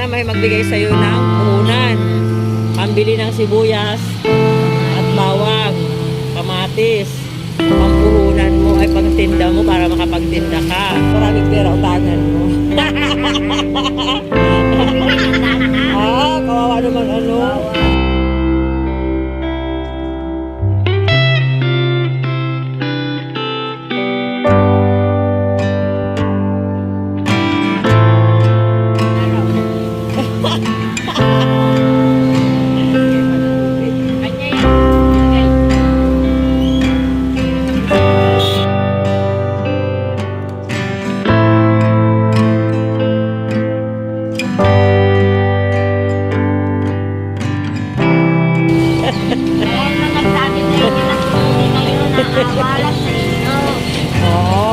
Sana may magbigay sa'yo ng puhunan. Pambili ng sibuyas at bawang, kamatis. Pampuhunan mo ay pangtinda mo para makapagtinda ka. Maraming pera utanan mo. วแนละสีอ๋อ